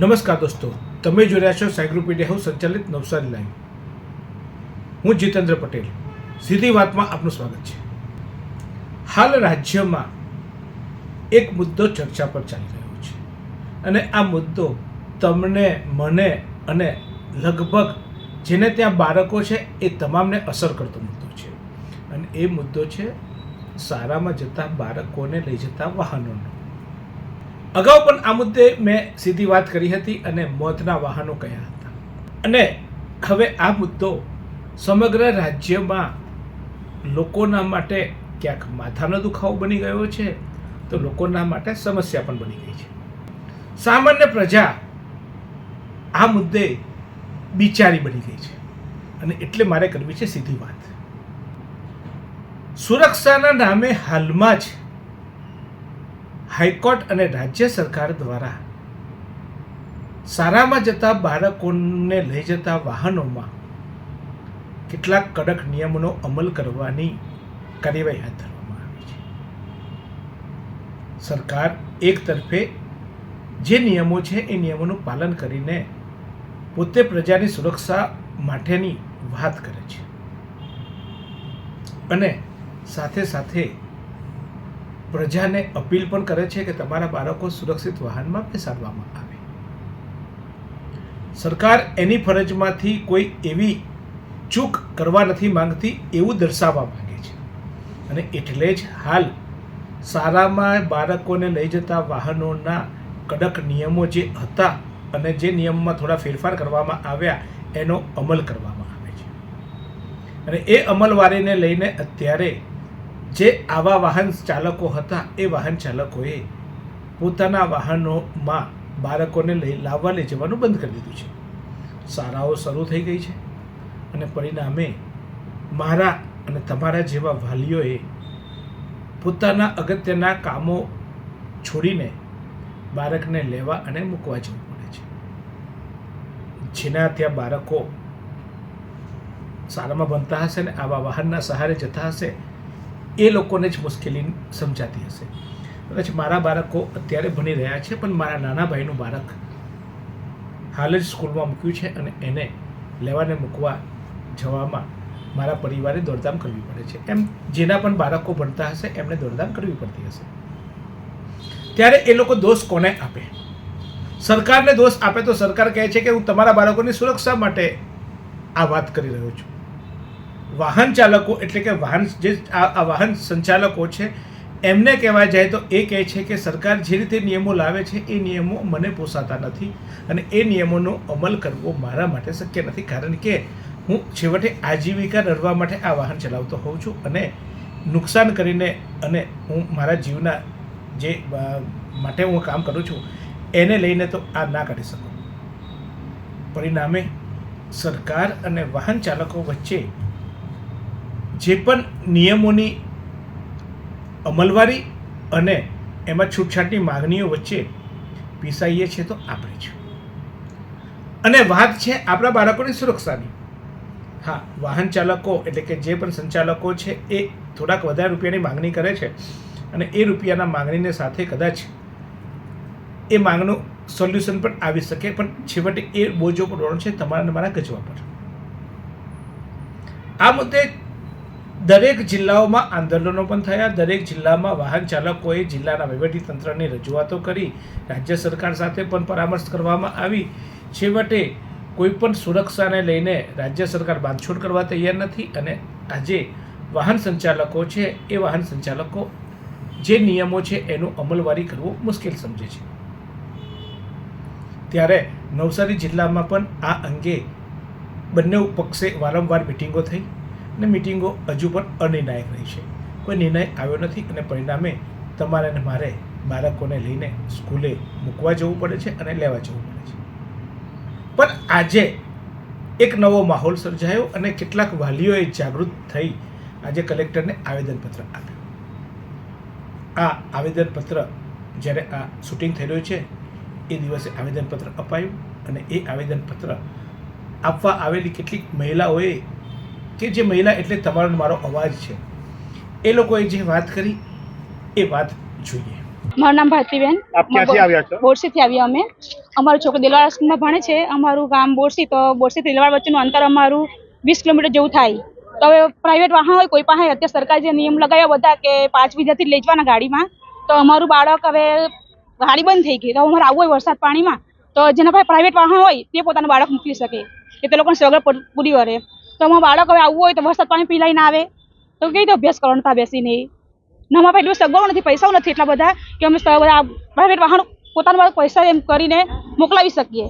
નમસ્કાર દોસ્તો, તમે જોઈ રહ્યા છો સાયક્લોપીડિયા હું સંચાલિત નવસારી લાઈવ. હું જીતેન્દ્ર પટેલ, સીધી વાતમાં આપનું સ્વાગત છે. હાલ રાજ્યમાં એક મુદ્દો ચર્ચા પર ચાલી રહ્યો છે અને આ મુદ્દો તમને, મને અને લગભગ જેને ત્યાં બાળકો છે એ તમામને અસર કરતો મુદ્દો છે. અને એ મુદ્દો છે શાળામાં જતા બાળકોને લઈ જતા વાહનોનો. અગાઉ પણ આ મુદ્દે મેં સીધી વાત કરી હતી અને મોતના વાહનો કયા હતા. અને હવે આ મુદ્દો સમગ્ર રાજ્યમાં લોકોના માટે ક્યાંક માથાનો દુખાવો બની ગયો છે, તો લોકોના માટે સમસ્યા પણ બની ગઈ છે. સામાન્ય પ્રજા આ મુદ્દે બિચારી બની ગઈ છે. અને એટલે મારે કરવી છે સીધી વાત. સુરક્ષાના નામે હાલમાં જ હાઈકોર્ટ અને રાજ્ય સરકાર દ્વારા શાળામાં જતા બાળકોને લઈ જતા વાહનોમાં કેટલાક કડક નિયમોનો અમલ કરવાની કાર્યવાહી હાથ ધરવામાં આવી છે. સરકાર એક તરફે જે નિયમો છે એ નિયમોનું પાલન કરીને પોતે પ્રજાની સુરક્ષા માટેની વાત કરે છે. અને સાથે સાથે પ્રજાને અપીલ પણ કરે છે કે તમારા બાળકો સુરક્ષિત વાહનમાં બેસાડવામાં આવે. સરકાર એની ફરજમાંથી કોઈ એવી ચૂક કરવા નથી માંગતી એવું દર્શાવવા માંગે છે. અને એટલે જ હાલ શાળામાં બાળકોને લઈ જતા વાહનોના કડક નિયમો જે હતા અને જે નિયમમાં થોડા ફેરફાર કરવામાં આવ્યા, એનો અમલ કરવામાં આવે છે. અને એ અમલવારીને લઈને અત્યારે જે આવા વાહન ચાલકો હતા, એ વાહન ચાલકોએ પોતાના વાહનોમાં બાળકોને લઈ લાવવા લઈ જવાનું બંધ કરી દીધું છે. શાળાઓ શરૂ થઈ ગઈ છે અને પરિણામે મારા અને તમારા જેવા વાલીઓએ પોતાના અગત્યના કામો છોડીને બાળકને લેવા અને મૂકવા જવું પડે છે. જેના ત્યાં બાળકો શાળામાં ભણતા હશે ને આવા વાહનના સહારે જતા હશે એ લોકોને જ મુશ્કેલી સમજાતી હશે. કદાચ મારા બાળકો અત્યારે ભણી રહ્યા છે, પણ મારા નાના ભાઈનું બાળક હાલ જ સ્કૂલમાં મૂક્યું છે અને એને લેવાને મૂકવા જવામાં મારા પરિવારે દોડધામ કરવી પડે છે. એમ જેના પણ બાળકો ભણતા હશે, એમને દોડધામ કરવી પડતી હશે. ત્યારે એ લોકો દોષ કોને આપે? સરકારને દોષ આપે તો સરકાર કહે છે કે હું તમારા બાળકોની સુરક્ષા માટે આ વાત કરી રહ્યો છું. વાહન ચાલકો એટલે કે વાહન જે આ વાહન સંચાલકો છે, એમને કહેવા જાય તો એ કહે છે કે સરકાર જે રીતે નિયમો લાવે છે, એ નિયમો મને પોસાતા નથી અને એ નિયમોનો અમલ કરવો મારા માટે શક્ય નથી. કારણ કે હું છેવટે આજીવિકા રડવા માટે આ વાહન ચલાવતો હોઉં છું અને નુકસાન કરીને અને હું મારા જીવના જે માટે હું કામ કરું છું, એને લઈને તો આ ના કરી શકું. પરિણામે સરકાર અને વાહન ચાલકો વચ્ચે જે પણ નિયમોની અમલવારી અને એમાં છૂટછાટની માગણીઓ વચ્ચે પીસાઈએ છીએ તો આપણે છે અને વાત છે આપણા બાળકોની સુરક્ષાની. હા, વાહન ચાલકો એટલે કે જે પણ સંચાલકો છે એ થોડાક વધારે રૂપિયાની માંગણી કરે છે અને એ રૂપિયાના માંગણીને સાથે કદાચ એ માંગનું સોલ્યુશન પણ આવી શકે, પણ છેવટે એ બોજો પડવાનો છે તમારા મારા ગજવા પર. આ મુદ્દે દરેક જિલ્લાઓમાં આંદોલનો પણ થયા. દરેક જિલ્લામાં વાહન ચાલકોએ જિલ્લાના વહીવટીતંત્રની રજૂઆતો કરી. રાજ્ય સરકાર સાથે પણ પરામર્શ કરવામાં આવી. છેવટે કોઈ પણ સુરક્ષાને લઈને રાજ્ય સરકાર બાંધછોડ કરવા તૈયાર નથી અને આજે વાહન સંચાલકો છે, એ વાહન સંચાલકો જે નિયમો છે એનું અમલવારી કરવું મુશ્કેલ સમજે છે. ત્યારે નવસારી જિલ્લામાં પણ આ અંગે બંને પક્ષે વારંવાર મિટિંગો થઈ. અને મિટિંગો હજુ પણ અનિર્ણાયક રહી છે. કોઈ નિર્ણય આવ્યો નથી અને પરિણામે તમારે અને મારે બાળકોને લઈને સ્કૂલે મૂકવા જવું પડે છે અને લેવા જવું પડે છે. પણ આજે એક નવો માહોલ સર્જાયો અને કેટલાક વાલીઓએ જાગૃત થઈ આજે કલેક્ટરને આવેદનપત્ર આપ્યું. આ આવેદનપત્ર જ્યારે આ શૂટિંગ થઈ રહ્યું છે, એ દિવસે આવેદનપત્ર અપાયું અને એ આવેદનપત્ર આપવા આવેલી કેટલીક મહિલાઓએ કે જે મહિલા એટલે તમારો મારો અવાજ છે એ લોકોએ જે વાત કરી એ વાત જોઈએ. મારું નામ ભારતીબેન. બોરસીથી આવ્યા છો? બોરસેથી આવ્યા અમે. અમારો છોકરો દિલવાડા સ્કૂલમાં ભણે છે. અમારું ગામ બોરસી તો બોરસી દિલવાડા વચ્ચેનું અંતર અમારું વીસ કિલોમીટર જેવું થાય. તો હવે પ્રાઇવેટ વાહન હોય કોઈ પાસે અત્યારે સરકારે જે નિયમ લગાવ્યા બધા કે પાંચ વીજાથી લઈ જવાના ગાડીમાં. તો અમારું બાળક હવે ગાડી બંધ થઈ ગઈ. તો અમારે આવવું હોય વરસાદ પાણીમાં. તો જેના પાસે પ્રાઇવેટ વાહન હોય તે પોતાનું બાળક મોકલી શકે. કે તે લોકોને સગવડ પૂરી કરે તો અમારા બાળક હવે આવવું હોય તો વરસાદ પાણી પીલાઈ ના આવે. તો કઈ રીતે અભ્યાસ કરવાનો ત્યાં બેસીને? ને અમારા પાસે એટલું સગવડ નથી, પૈસાઓ નથી એટલા બધા કે અમે બધા પ્રાઇવેટ વાહન પોતાના પૈસા એમ કરીને મોકલાવી શકીએ.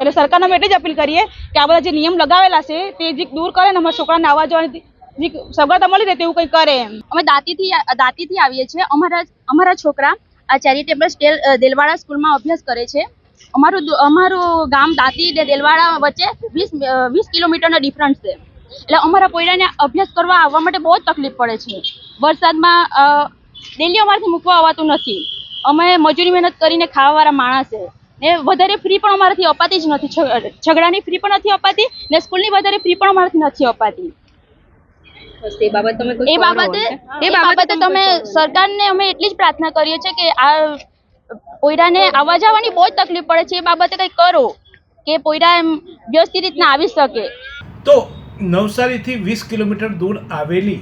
એટલે સરકારને અમે એટલી જ અપીલ કરીએ કે આ બધા જે નિયમ લગાવેલા છે તે જે દૂર કરે ને અમારા છોકરાને આવવા જવાની જે સગવડતા મળી રહે તેવું કંઈ કરે એમ. અમે દાંતીથી દાંતીથી આવીએ છીએ. અમારા અમારા છોકરા આ ચેરિટેબલ સ્ટેલ દેલવાડા સ્કૂલમાં અભ્યાસ કરે છે. અમારું અમારું ગામ દાંતી ને દેલવાડા વચ્ચે વીસ વીસ કિલોમીટરનો ડિફરન્સ છે. એટલે અમારા પોયરાને અભ્યાસ કરવા આવવા માટે બહુ જ તકલીફ પડે છે. વરસાદમાં ડેલી અમારાથી મૂકવા આવતું નથી. અમે મજૂરી મહેનત કરીને ખાવાવાળા માણસ છે. ને વધારે ફ્રી પણ અમારાથી અપાતી જ નથી. ઝઘડાની ફ્રી પણ નથી અપાતી ને સ્કૂલની વધારે ફ્રી પણ અમારાથી નથી અપાતી. એ બાબતે એ બાબતે તમે સરકારને અમે એટલી જ પ્રાર્થના કરીએ છીએ કે આ પોયરાને આવવા જવાની બહુ જ તકલીફ પડે છે, એ બાબતે કંઈક કરો કે પોયરા એમ વ્યવસ્થિત રીતના આવી શકે. તો નવસારીથી વીસ કિલોમીટર દૂર આવેલી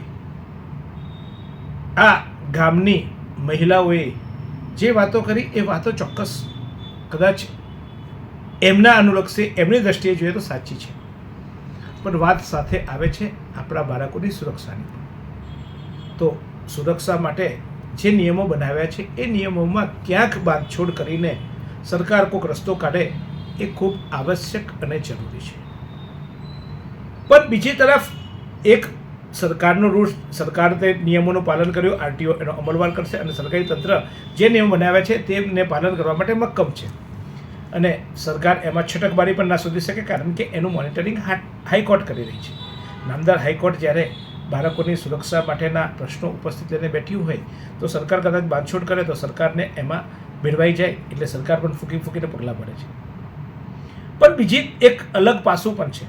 આ ગામની મહિલાઓએ જે વાતો કરી, એ વાતો ચોક્કસ કદાચ એમના અનુલક્ષે, એમની દ્રષ્ટિએ જોઈએ તો સાચી છે. પણ વાત સાથે આવે છે આપણા બાળકોની સુરક્ષાની. તો સુરક્ષા માટે જે નિયમો બનાવ્યા છે, એ નિયમોમાં ક્યાંક બાંધછોડ કરીને સરકાર કોઈક રસ્તો કાઢે, એ ખૂબ આવશ્યક અને જરૂરી છે. પણ બીજી તરફ એક સરકારનો રૂટ, સરકાર તે નિયમોનું પાલન કર્યું, આરટીઓ એનો અમલવાર કરશે અને સરકારી તંત્ર જે નિયમ બનાવ્યા છે, તેમને પાલન કરવા માટે મક્કમ છે. અને સરકાર એમાં છટકબારી પણ ના શોધી શકે, કારણ કે એનું મોનિટરિંગ હાઈકોર્ટ કરી રહી છે. નામદાર હાઈકોર્ટ જ્યારે બાળકોની સુરક્ષા માટેના પ્રશ્નો ઉપસ્થિત લઈને બેઠી હોય તો સરકાર કદાચ બાંધછોડ કરે તો સરકારને એમાં ભેળવાઈ જાય એટલે સરકાર પણ ફૂકી ફૂકીને પગલાં ભરે છે. પણ બીજી એક અલગ પાસું પણ છે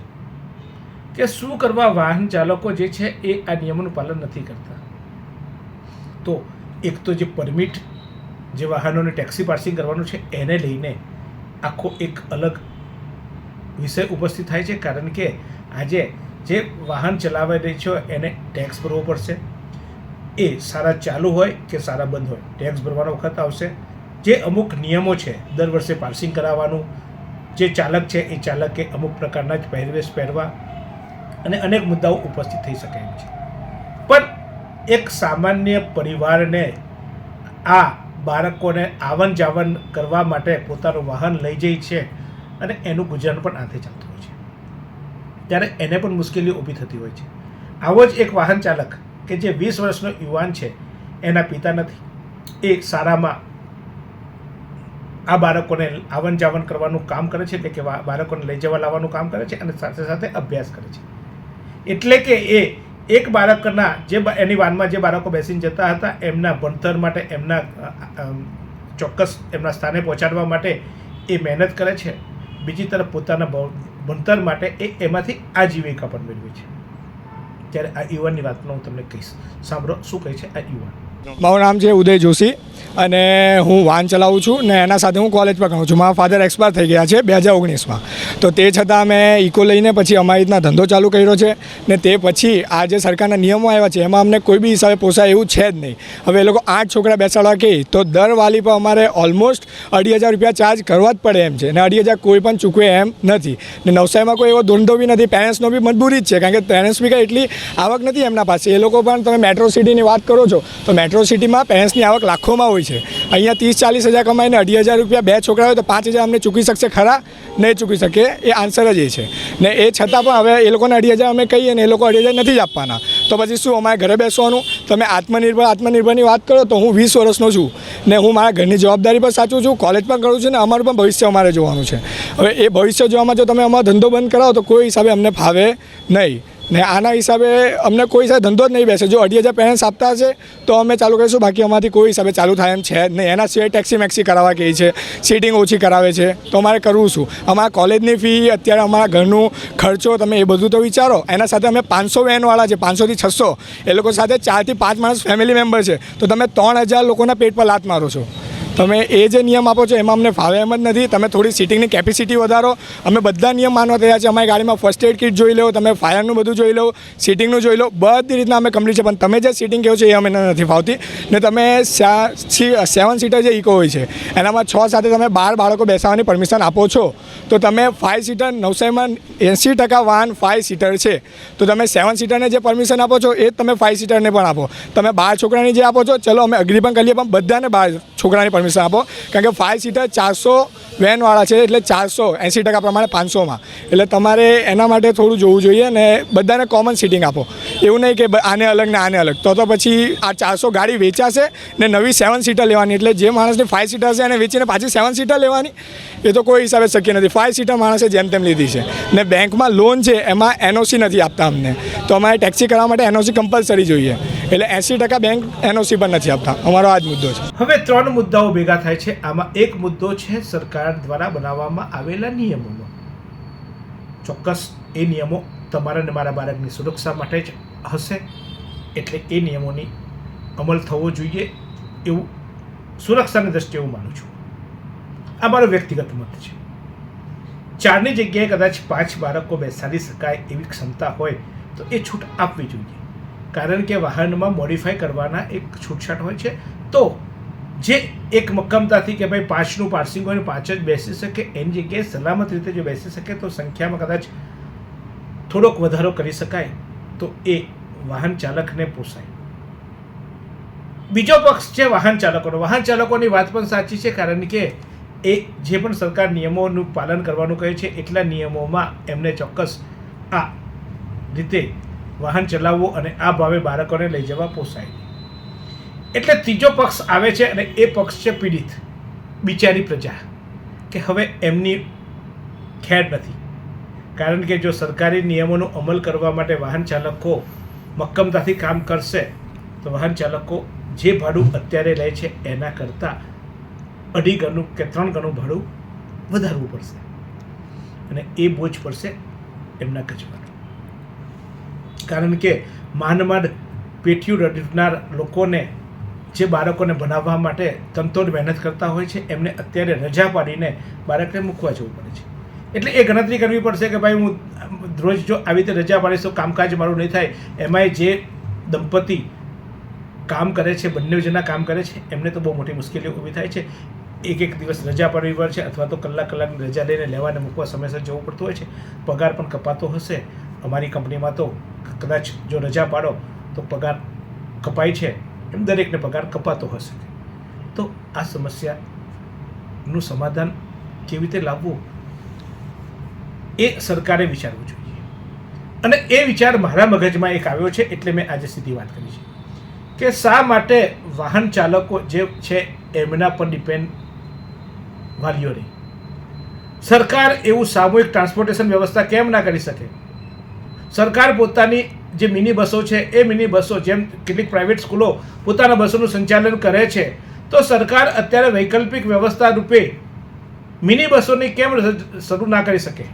કે શું કરવા વાહન ચાલકો જે છે એ આ નિયમોનું પાલન નથી કરતા. તો એક તો જે પરમિટ જે વાહનોને ટેક્સી પાર્સિંગ કરવાનું છે એને લઈને આખો એક અલગ વિષય ઉપસ્થિત થાય છે. કારણ કે આજે જે વાહન ચલાવી રહી છે, એને ટેક્સ ભરવો પડશે. એ સારા ચાલુ હોય કે સારા બંધ હોય ટેક્સ ભરવાનો વખત આવશે. જે અમુક નિયમો છે, દર વર્ષે પાર્સિંગ કરાવવાનું, જે ચાલક છે, એ ચાલકે અમુક પ્રકારના જ પહેરવેશ પહેરવા અને અનેક મુદ્દાઓ ઉપસ્થિત થઈ શકે એમ છે. પણ એક સામાન્ય પરિવારને આ બાળકોને આવન જાવન કરવા માટે પોતાનું વાહન લઈ જાય છે અને એનું ગુજરાન પણ આથી ચાલતું ત્યારે એને પણ મુશ્કેલી ઊભી થતી હોય છે. આવો જ એક વાહન ચાલક કે જે વીસ વર્ષનો યુવાન છે, એના પિતા નથી. એ શાળામાં આ બાળકોને આવન જાવન કરવાનું કામ કરે છે, એટલે કે બાળકોને લઈ જવા લાવવાનું કામ કરે છે અને સાથે સાથે અભ્યાસ કરે છે. એટલે કે એ એક બાળકના જે એની વાનમાં જે બાળકો બેસીને જતા હતા, એમના ભણતર માટે, એમના ચોક્કસ એમના સ્થાને પહોંચાડવા માટે એ મહેનત કરે છે. બીજી તરફ પોતાના ભણતર માટે એ એમાંથી આજીવિકા પણ મેળવી છે. ત્યારે આ યુવાનની વાતનો હું તમને કહીશ. સાંભળો શું કહે છે આ યુવાન. મારું નામ છે ઉદય જોશી. અને હું વાહન ચલાવું છું ને એના સાથે હું કોલેજ પણ કરું છું. મારા ફાધર એક્સપાયર થઈ ગયા છે બે હજાર ઓગણીસમાં. તો તે છતાં મેં ઇકો લઈને પછી અમારી રીતના ધંધો ચાલુ કર્યો છે ને તે પછી આ જે સરકારના નિયમો આવ્યા છે, એમાં અમને કોઈ બી હિસાબે પોસાય એવું છે જ નહીં. હવે એ લોકો આઠ છોકરા બેસાડવા કહે તો દર વાલી પર અમારે ઓલમોસ્ટ અઢી હજાર રૂપિયા ચાર્જ કરવા જ પડે એમ છે ને અઢી હજાર કોઈ પણ ચૂકવે એમ નથી. ને નવસારીમાં કોઈ એવો ધંધો બી નથી પેરેન્ટ્સનો બી મજબૂરી જ છે કારણ કે પેરેન્ટ્સ બી કાંઈ એટલી આવક નથી એમના પાસે. એ લોકો પણ તમે મેટ્રો સિટીની વાત કરો છો, તો મેટ્રો સિટીમાં પેરેન્ટ્સની આવક લાખોમાં હોય છે. અહીંયા ત્રીસ ચાલીસ હજાર કમાઈને અઢી હજાર રૂપિયા બે છોકરા હોય તો પાંચ હજાર અમને ચૂકી શકશે, ખરા? નહીં ચૂકી શકે એ આન્સર જ એ છે. ને એ છતાં પણ હવે એ લોકોને અઢી હજાર અમે કહીએ ને એ લોકો અઢી હજાર નથી જ આપવાના. તો પછી શું, અમારે ઘરે બેસવાનું? તમે આત્મનિર્ભર, આત્મનિર્ભરની વાત કરો તો હું વીસ વર્ષનો છું. ને હું મારા ઘરની જવાબદારી પણ સાચું છું કોલેજ પણ કરું છું ને અમારું પણ ભવિષ્ય અમારે જોવાનું છે. હવે એ ભવિષ્ય જોવામાં જો તમે અમારો ધંધો બંધ કરાવો તો કોઈ હિસાબે અમને ફાવે નહીં. ને આના હિસાબે અમને કોઈ હિસાબે ધંધો જ નહીં બેસે. જો અઢી હજાર પેરેન્ટ્સ આપતા હશે, તો અમે ચાલુ કરીશું. બાકી અમારાથી કોઈ હિસાબે ચાલુ થાય એમ છે જ નહીં. એના સિવાય ટેક્સી મેક્સી કરાવવા કહે છે, સીટિંગ ઓછી કરાવે છે. તો અમારે કરવું શું? અમારા કોલેજની ફી, અત્યારે અમારા ઘરનું ખર્ચો તમે એ બધું તો વિચારો. એના સાથે અમે પાંચસો વેનવાળા છે, પાંચસોથી છસો. એ લોકો સાથે ચારથી પાંચ માણસ ફેમિલી મેમ્બર છે. તો તમે ત્રણ હજાર લોકોના પેટ પર લાત મારો છો. તમે એ જે નિયમ આપો છો એમાં અમને ફાવે એમ જ નથી. તમે થોડી સીટિંગની કેપેસિટી વધારો. અમે બધા નિયમ માનવા તૈયાર છે અમારી ગાડીમાં ફર્સ્ટ એડ કિટ જોઈ લો, તમે ફાયરનું બધું જોઈ લો સીટિંગનું જોઈ લો, બધી રીતના અમે કમ્પ્લીટ છે પણ તમે જે સીટિંગ કહો છો એ અમને નથી ફાવતી. ને તમે સેવન સીટર જે ઇકો હોય છે, એનામાં છ સાથે તમે બાર બાળકો બેસાવાની પરમિશન આપો છો. તો તમે ફાઇવ સીટર નવસારીમાં એંસી ટકા વાહન ફાઇવ સીટર છે. તો તમે સેવન સીટરને જે પરમિશન આપો છો, એ તમે ફાઇવ સીટરને પણ આપો. તમે બાર છોકરાની જે આપો છો, ચલો અમે અગ્રી પણ કરીએ, પણ બધાને બાર છોકરાની પરમિશન આપો કારણ કે ફાઇવ સીટર ચારસો વેનવાળા છે, એટલે ચારસો એંસી ટકા પ્રમાણે પાંચસોમાં. એટલે તમારે એના માટે થોડું જોવું જોઈએ અને બધાને કોમન સીટિંગ આપો. એવું નહીં કે આને અલગ ને આને અલગ. તો તો પછી આ ચારસો ગાડી વેચાશે ને નવી સેવન સીટર લેવાની. એટલે જે માણસને ફાઇવ સીટર છે એને વેચીને પાછી સેવન સીટર લેવાની. એ તો કોઈ હિસાબે શક્ય નથી. ફાઇવ સીટર માણસે જેમ તેમ લીધી છે. ને બેંકમાં લોન છે, એમાં એનઓસી નથી આપતા અમને. તો અમારે ટેક્સી કરવા માટે એનઓસી કમ્પલસરી જોઈએ. એટલે એંસી ટકા બેંક એનઓસી પણ નથી આપતા. અમારો આ જ મુદ્દો છે. હવે ત્રણ મુદ્દાઓ ભેગા થાય છે. આમાં એક મુદ્દો છે, સરકાર દ્વારા બનાવવામાં આવેલા નિયમોનો. ચોક્કસ એ નિયમો તમારા અને મારા બાળકની સુરક્ષા માટે જ હશે. એટલે એ નિયમોની અમલ થવો જોઈએ એવું સુરક્ષાની દ્રષ્ટિએ હું માનું છું. આ મારો વ્યક્તિગત મત છે. ચારની જગ્યાએ કદાચ પાંચ બાળકો બેસાડી શકાય એવી ક્ષમતા હોય તો એ છૂટ આપવી જોઈએ. કારણ કે વાહનમાં મોડિફાય કરવાના એક છૂટછાટ હોય છે. તો જે એક મક્કમતાથી કે ભાઈ પાંચનું પાર્સિંગ હોય પાંચ જ બેસી શકે એની જગ્યાએ સલામત રીતે જો બેસી શકે તો સંખ્યામાં કદાચ થોડોક વધારો કરી શકાય, તો એ વાહન ચાલકને પોસાય બીજો પક્ષ છે વાહન ચાલકોનો વાહન ચાલકોની વાત પણ સાચી છે, કારણ કે એ જે પણ સરકાર નિયમોનું પાલન કરવાનું કહે છે, એટલા નિયમોમાં એમને ચોક્કસ આ રીતે વાહન ચલાવવું અને આ ભાવે બાળકોને લઈ જવા પોસાય. એટલે ત્રીજો પક્ષ આવે છે અને એ પક્ષ છે પીડિત, બિચારી પ્રજા, કે હવે એમની ખેડ નથી. કારણ કે જો સરકારી નિયમોનો અમલ કરવા માટે વાહન ચાલકો મક્કમતાથી કામ કરશે, તો વાહન ચાલકો જે ભાડું અત્યારે લે છે એના કરતાં અઢી ગણું કે ત્રણ ગણું ભાડું વધારવું પડશે. અને એ બોજ પડશે એમના કચ્છ કારણ કે માંડ માંડ પેઠિયું રડનાર લોકોને જે બાળકોને ભણાવવા માટે તનતોડ મહેનત કરતા હોય છે, એમને અત્યારે રજા પાડીને બાળકને મૂકવા જવું પડે છે. એટલે એ ગણતરી કરવી પડશે કે ભાઈ હું રોજ જો આવી રીતે રજા પાડીશ તો કામકાજ મારું નહીં થાય, એમાંય જે દંપતી કામ કરે છે, બંને જણા કામ કરે છે, એમને તો બહુ મોટી મુશ્કેલીઓ ઊભી થાય છે. એક એક દિવસ રજા પાડવી પડે છે અથવા તો કલાક કલાકની રજા લઈને લેવાને મૂકવા સમયસર જવું પડતું હોય છે. પગાર પણ કપાતો હશે. અમારી કંપનીમાં તો કદાચ જો રજા પાડો તો પગાર કપાય છે. એમ દરેકને પગાર કપાતો હશે. તો આ સમસ્યાનું સમાધાન કેવી રીતે લાવવું? એ સરકારે વિચારવું જોઈએ. અને એ વિચાર મારા મગજમાં એક આવ્યો છે, એટલે મેં આજે સીધી વાત કરી છે. કે શા માટે વાહન ચાલકો જે છે, એમના પર ડિપેન્ડ વાલીઓ નહીં? સરકાર એવું સામૂહિક ટ્રાન્સપોર્ટેશન વ્યવસ્થા કેમ ના કરી શકે? સરકાર પોતાની જે મિની બસો છે, એ મિની બસો જેમ કેટલીક પ્રાઇવેટ સ્કૂલો પોતાના બસોનું સંચાલન કરે છે, તો સરકાર અત્યારે વૈકલ્પિક વ્યવસ્થા રૂપે મિની બસોની કેમ શરૂ ના કરી શકે?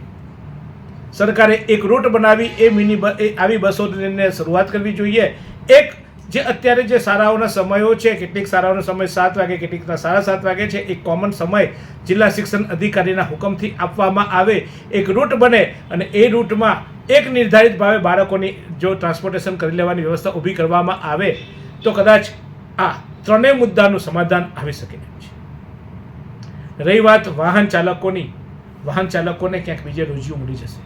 સરકારે એક રૂટ બનાવી, એ મિની આવી બસોને શરૂઆત કરવી જોઈએ. એક, જે અત્યારે જે શાળાઓના સમયો છે, કેટલીક શાળાઓનો સમય સાત વાગે, કેટલીકના સાડા સાત વાગે છે, એક કોમન સમય જિલ્લા શિક્ષણ અધિકારીના હુકમથી આપવામાં આવે. એક રૂટ બને અને એ રૂટમાં એક નિર્ધારિત ભાવે બાળકોની જો ટ્રાન્સપોર્ટેશન કરી લેવાની વ્યવસ્થા ઊભી કરવામાં આવે, તો કદાચ આ ત્રણેય મુદ્દાનું સમાધાન આવી શકે છે. રહી વાત વાહન ચાલકોની, વાહન ચાલકોને ક્યાંક બીજે રોજીઓ મળી જશે.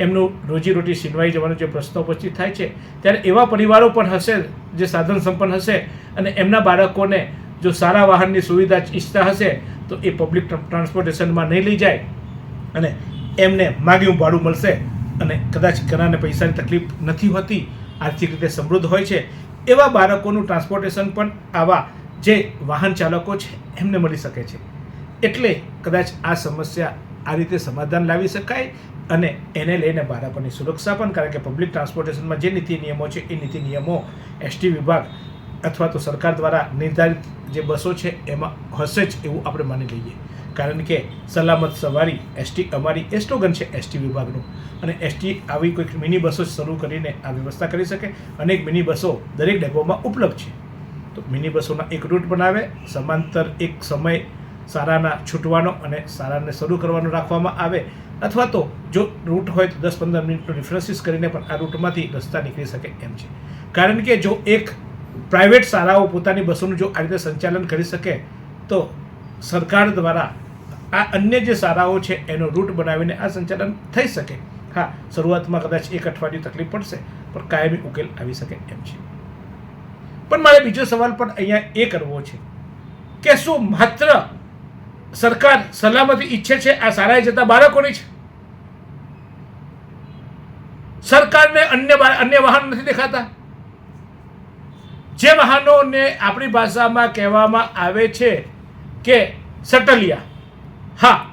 એમનું રોજીરોટી છીનવાઈ જવાનો જે પ્રશ્ન ઉપસ્થિત થાય છે, ત્યારે એવા પરિવારો પણ હશે જે સાધન સંપન્ન હશે અને એમના બાળકોને જો સારા વાહનની સુવિધા ઈચ્છતા હશે, તો એ પબ્લિક ટ્રાન્સપોર્ટેશનમાં નહીં લઈ જાય અને એમને માગ્યું ભાડું મળશે. અને કદાચ ઘણાને પૈસાની તકલીફ નથી હોતી, આર્થિક રીતે સમૃદ્ધ હોય છે, એવા બાળકોનું ટ્રાન્સપોર્ટેશન પણ આવા જે વાહન ચાલકો છે, એમને મળી શકે છે. એટલે કદાચ આ સમસ્યા આ રીતે સમાધાન લાવી શકાય અને એને લઈને બાળકોની સુરક્ષા પણ, કારણ કે પબ્લિક ટ્રાન્સપોર્ટેશનમાં જે નીતિ નિયમો છે, એ નીતિ નિયમો એસટી વિભાગ અથવા તો સરકાર દ્વારા નિર્ધારિત જે બસો છે, એમાં હશે જ એવું આપણે માની લઈએ. કારણ કે સલામત સવારી એસટી અમારી એ સ્લોગન છે એસટી વિભાગનું. અને એસટી આવી કોઈક મિની બસો શરૂ કરીને આ વ્યવસ્થા કરી શકે. અનેક મિની બસો દરેક ડેપોમાં ઉપલબ્ધ છે. તો મિની બસોના એક રૂટ બનાવે, સમાંતર એક સમય સારાના છૂટવાનો અને સારાને શરૂ કરવાનો રાખવામાં આવે. અથવા તો જો રૂટ હોય તો દસ પંદર મિનિટનું ડિફરન્સીસ કરીને પણ આ રૂટમાંથી રસ્તા નીકળી શકે એમ છે. કારણ કે જો એક પ્રાઇવેટ શાળાઓ પોતાની બસોનું જો આ રીતે સંચાલન કરી શકે, તો સરકાર દ્વારા આ અન્ય જે શાળાઓ છે, એનો રૂટ બનાવીને આ સંચાલન થઈ શકે. હા, શરૂઆતમાં કદાચ એક અઠવાડિયું તકલીફ પડશે, પણ કાયમી ઉકેલ આવી શકે એમ છે. પણ મારે બીજો સવાલ પણ અહીંયા એ કરવો છે કે શું માત્ર સરકાર સલામતી ઈચ્છે છે આ શાળાએ જતા બાળકોની છે સરકારને અન્ય અન્ય વાહન નથી દેખાતા? જે વાહનોને આપણી ભાષામાં કહેવામાં આવે છે કે સટલિયા. હા,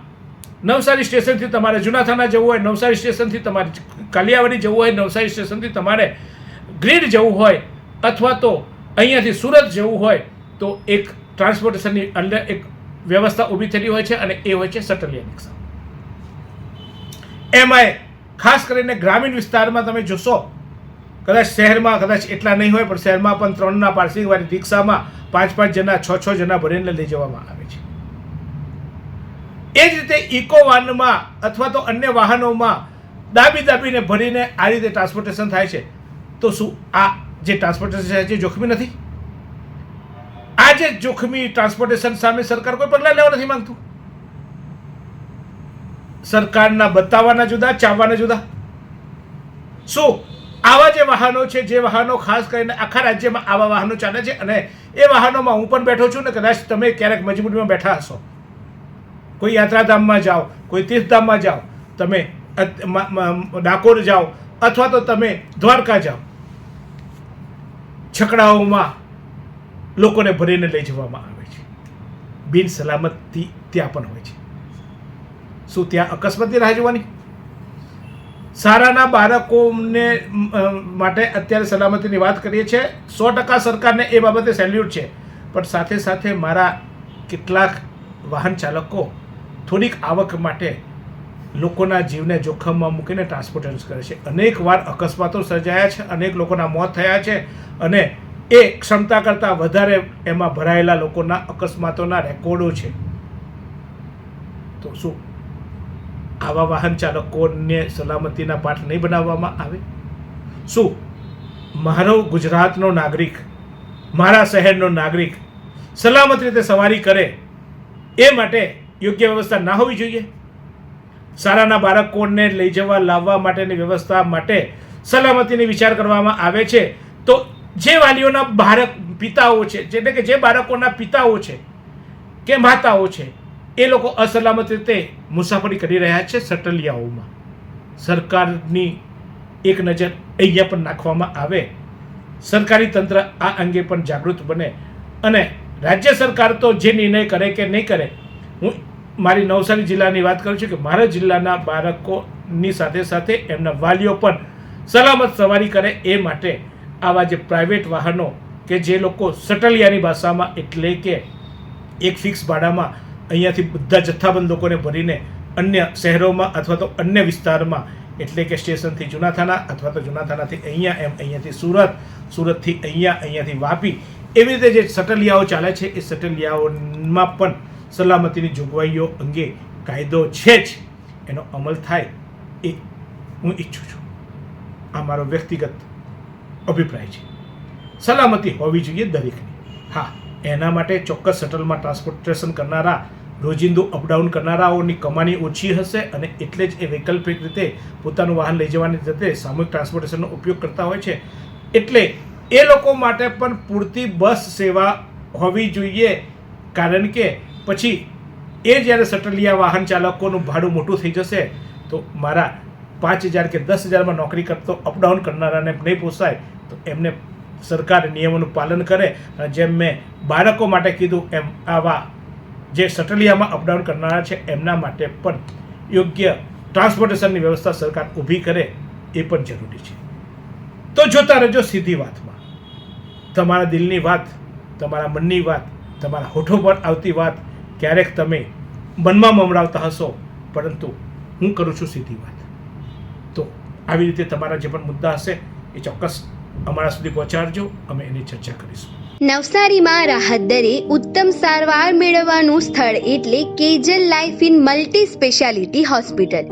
નવસારી સ્ટેશનથી તમારે જૂનાથાના જવું હોય, નવસારી સ્ટેશનથી તમારે કાલિયાવાડી જવું હોય, નવસારી સ્ટેશનથી તમારે ગ્રીડ જવું હોય, અથવા તો અહીંયાથી સુરત જવું હોય, તો એક ટ્રાન્સપોર્ટેશનની અંદર એક વ્યવસ્થા ઊભી થયેલી હોય છે અને એ હોય છે સટલિયા રિક્ષા એમાંય ખાસ કરીને ગ્રામીણ વિસ્તારમાં તમે જોશો, કદાચ શહેરમાં કદાચ એટલા નહીં હોય, પણ શહેરમાં પણ ત્રણના પાર્સિંગવાળી રિક્ષામાં પાંચ પાંચ જણા, છ છ જણા ભરીને લઈ જવામાં આવે છે. એ જ રીતે ઇકો વાનમાં અથવા તો અન્ય વાહનોમાં દાબી દાબીને ભરીને આ રીતે ટ્રાન્સપોર્ટેશન થાય છે. તો શું આ જે ટ્રાન્સપોર્ટેશન છે જે જોખમી નથી? આ જે જોખમી ટ્રાન્સપોર્ટેશન સામે સરકાર કોઈ પગલાં લેવા નથી માંગતું? સરકારના બતાવવાના જુદા, ચાવવાના જુદા. શું આવા જે વાહનો છે, જે વાહનો ખાસ કરીને આખા રાજ્યમાં આવા વાહનો ચાલે છે અને એ વાહનોમાં હું પણ બેઠો છું ને કદાચ તમે ક્યારેક મજબૂરીમાં બેઠા હશો. કોઈ યાત્રાધામમાં જાઓ, કોઈ તીર્થધામમાં જાઓ, તમે ડાકોર જાઓ અથવા તો તમે દ્વારકા જાઓ, છકડાઓમાં લોકોને ભરીને લઈ જવામાં આવે છે. બિન સલામતી ત્યાં પણ હોય છે. શું ત્યાં અકસ્માતની રાહ જોવાની? સારાના બાળકોને માટે અત્યારે સલામતીની વાત કરીએ છીએ. સો ટકા સરકારને એ બાબતે સેલ્યુટ છે. પણ સાથે સાથે મારા કેટલાક વાહન ચાલકો થોડીક આવક માટે લોકોના જીવને જોખમમાં મૂકીને ટ્રાન્સપોર્ટેશન કરે છે. અનેક વાર અકસ્માતો સર્જાયા છે, અનેક લોકોના મોત થયા છે અને એ ક્ષમતા કરતાં વધારે એમાં ભરાયેલા લોકોના અકસ્માતોના રેકોર્ડો છે. તો શું? આવા વાહન ચાલકોને સલામતીના પાઠ નહીં બનાવવામાં આવે? શું? મારો ગુજરાતનો નાગરિક, મારા શહેરનો નાગરિક સલામત રીતે સવારી કરે એ માટે યોગ્ય વ્યવસ્થા ના હોવી જોઈએ. શાળાના બાળકોને લઈ જવા, લાવવા માટેની વ્યવસ્થા માટે સલામતીની વિચાર કરવામાં આવે છે. તો જે વાલીઓના બાળક, પિતાઓ છે, એટલે કે જે બાળકોના પિતાઓ છે, કે માતાઓ છે, એ લોકો અસલામત રીતે મુસાફરી કરી રહ્યા છે સટલિયાઓમાં. સરકારની એક નજર અહીંયા પણ નાખવામાં આવે. સરકારી તંત્ર આ અંગે પણ જાગૃત બને. અને રાજ્ય સરકાર તો જે નિર્ણય કરે કે નહીં કરે હું મારી નવસારી જિલ્લાની વાત કરું છું કે મારા જિલ્લાના બાળકોની સાથે સાથે એમના વાલીઓ પણ સલામત સવારી કરે એ માટે આવા જે પ્રાઇવેટ વાહનો કે જે લોકો સટલિયાની ભાષામાં એટલે કે એક ફિક્સ ભાડામાં અહીંયાથી બધા જથ્થાબંધ લોકોને ભરીને અન્ય શહેરોમાં અથવા તો અન્ય વિસ્તારમાં એટલે કે સ્ટેશનથી જૂનાથાના અથવા તો જૂનાથાનાથી અહીંયા એમ અહીંયાથી સુરત, સુરતથી અહીંયા અહીંયાથી વાપી એવી રીતે જે સટલિયાઓ ચાલે છે એ સટલિયાઓમાં પણ સલામતીની જોગવાઈઓ અંગે કાયદો છે જ. એનો અમલ થાય એ હું ઈચ્છું છું. આ મારો વ્યક્તિગત અભિપ્રાય છે. સલામતી હોવી જોઈએ દરેકની. હા, એના માટે ચોક્કસ શટલમાં ટ્રાન્સપોર્ટેશન કરનારા, રોજિંદુ અપડાઉન કરનારાઓની કમાણી ઓછી હશે અને એટલે જ એ વૈકલ્પિક રીતે પોતાનું વાહન લઈ જવાની રીતે સામૂહિક ટ્રાન્સપોર્ટેશનનો ઉપયોગ કરતા હોય છે. એટલે એ લોકો માટે પણ પૂરતી બસ સેવા હોવી જોઈએ. કારણ કે પછી એ જ્યારે સટલિયા વાહન ચાલકોનું ભાડું મોટું થઈ જશે, તો મારા પાંચ હજાર કે દસ હજારમાં નોકરી કરતો અપડાઉન કરનારાને નહીં પોસાય, તો એમને સરકાર નિયમોનું પાલન કરે. અને જેમ મેં બાળકો માટે કીધું, એમ આવા જે સટલિયામાં અપડાઉન કરનારા છે, એમના માટે પણ યોગ્ય ટ્રાન્સપોર્ટેશનની વ્યવસ્થા સરકાર ઊભી કરે એ પણ જરૂરી છે. તો જોતા રહેજો સીધી વાતમાં. તમારા દિલની વાત, તમારા મનની વાત, તમારા હોઠો પર આવતી વાત ક્યારેક તમે મનમાં મમરાવતા હશો, પરંતુ હું કરું છું સીધી વાત. તો આવી રીતે તમારા જે પણ મુદ્દા હશે, એ ચોક્કસ અમારા સુધી પહોંચાડજો, અમે એની ચર્ચા કરીશું. નવસારીમાં રાહત દરે ઉત્તમ સારવાર મેળવવાનું સ્થળ એટલે Kejal life in multi speciality hospital.